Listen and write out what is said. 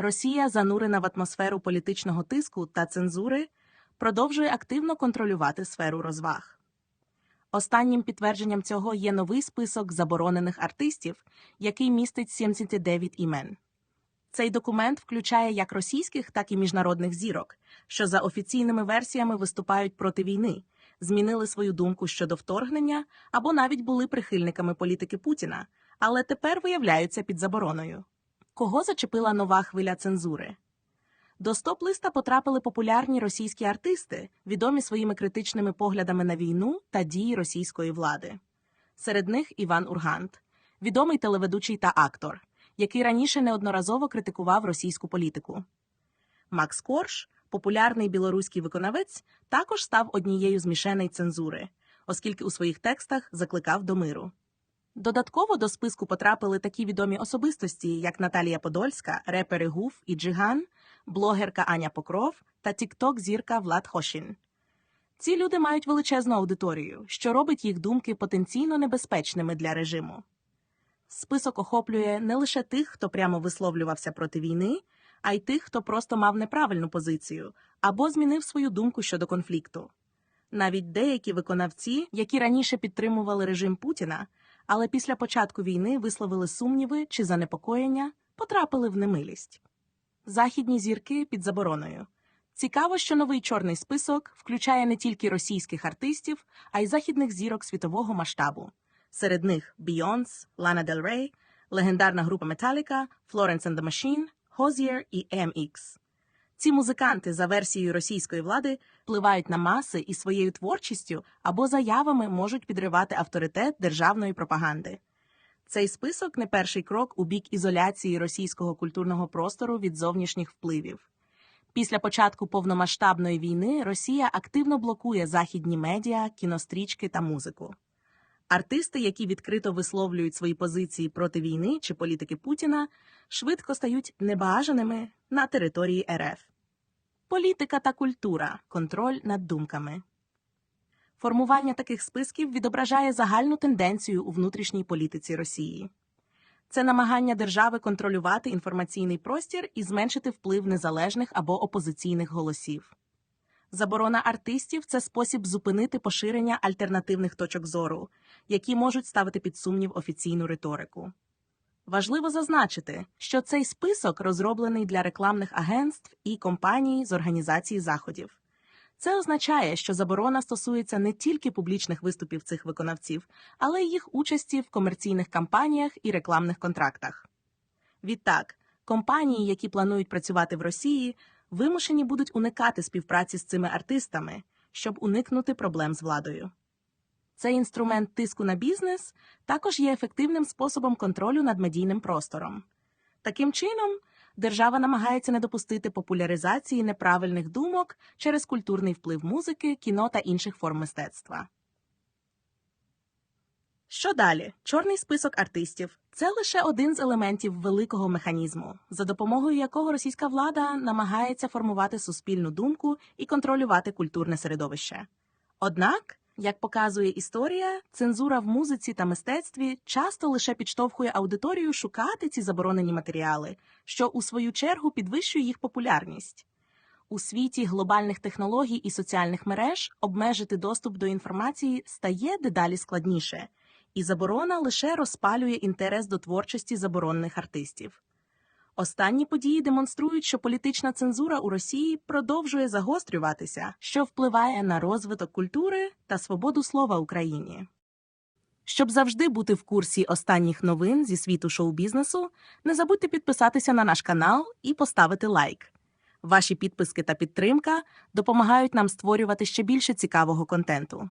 Росія, занурена в атмосферу політичного тиску та цензури, продовжує активно контролювати сферу розваг. Останнім підтвердженням цього є новий список заборонених артистів, який містить 79 імен. Цей документ включає як російських, так і міжнародних зірок, що за офіційними версіями виступають проти війни, змінили свою думку щодо вторгнення або навіть були прихильниками політики Путіна, але тепер виявляються під забороною. Кого зачепила нова хвиля цензури? До стоп-листа потрапили популярні російські артисти, відомі своїми критичними поглядами на війну та дії російської влади. Серед них Іван Ургант, відомий телеведучий та актор, який раніше неодноразово критикував російську політику. Макс Корж, популярний білоруський виконавець, також став однією з мішеней цензури, оскільки у своїх текстах закликав до миру. Додатково до списку потрапили такі відомі особистості, як Наталія Подольська, репери Гуф і Джиган, блогерка Аня Покров та тікток-зірка Влад Хошін. Ці люди мають величезну аудиторію, що робить їх думки потенційно небезпечними для режиму. Список охоплює не лише тих, хто прямо висловлювався проти війни, а й тих, хто просто мав неправильну позицію або змінив свою думку щодо конфлікту. Навіть деякі виконавці, які раніше підтримували режим Путіна, але після початку війни висловили сумніви чи занепокоєння, потрапили в немилість. Західні зірки під забороною. Цікаво, що новий чорний список включає не тільки російських артистів, а й західних зірок світового масштабу. Серед них Beyoncé, Lana Del Rey, легендарна група Metallica, Florence and the Machine, Hozier і MX. Ці музиканти, за версією російської влади, впливають на маси і своєю творчістю або заявами можуть підривати авторитет державної пропаганди. Цей список не перший крок у бік ізоляції російського культурного простору від зовнішніх впливів. Після початку повномасштабної війни Росія активно блокує західні медіа, кінострічки та музику. Артисти, які відкрито висловлюють свої позиції проти війни чи політики Путіна, швидко стають небажаними на території РФ. Політика та культура контроль над думками. Формування таких списків відображає загальну тенденцію у внутрішній політиці Росії. Це намагання держави контролювати інформаційний простір і зменшити вплив незалежних або опозиційних голосів. Заборона артистів це спосіб зупинити поширення альтернативних точок зору, які можуть ставити під сумнів офіційну риторику. Важливо зазначити, що цей список розроблений для рекламних агентств і компаній з організації заходів. Це означає, що заборона стосується не тільки публічних виступів цих виконавців, але й їх участі в комерційних кампаніях і рекламних контрактах. Відтак, компанії, які планують працювати в Росії, вимушені будуть уникати співпраці з цими артистами, щоб уникнути проблем з владою. Цей інструмент тиску на бізнес також є ефективним способом контролю над медійним простором. Таким чином, держава намагається не допустити популяризації неправильних думок через культурний вплив музики, кіно та інших форм мистецтва. Що далі? Чорний список артистів це лише один з елементів великого механізму, за допомогою якого російська влада намагається формувати суспільну думку і контролювати культурне середовище. Однак, як показує історія, цензура в музиці та мистецтві часто лише підштовхує аудиторію шукати ці заборонені матеріали, що у свою чергу підвищує їх популярність. У світі глобальних технологій і соціальних мереж обмежити доступ до інформації стає дедалі складніше, і заборона лише розпалює інтерес до творчості заборонених артистів. Останні події демонструють, що політична цензура у Росії продовжує загострюватися, що впливає на розвиток культури та свободу слова Україні. Щоб завжди бути в курсі останніх новин зі світу шоу-бізнесу, не забудьте підписатися на наш канал і поставити лайк. Ваші підписки та підтримка допомагають нам створювати ще більше цікавого контенту.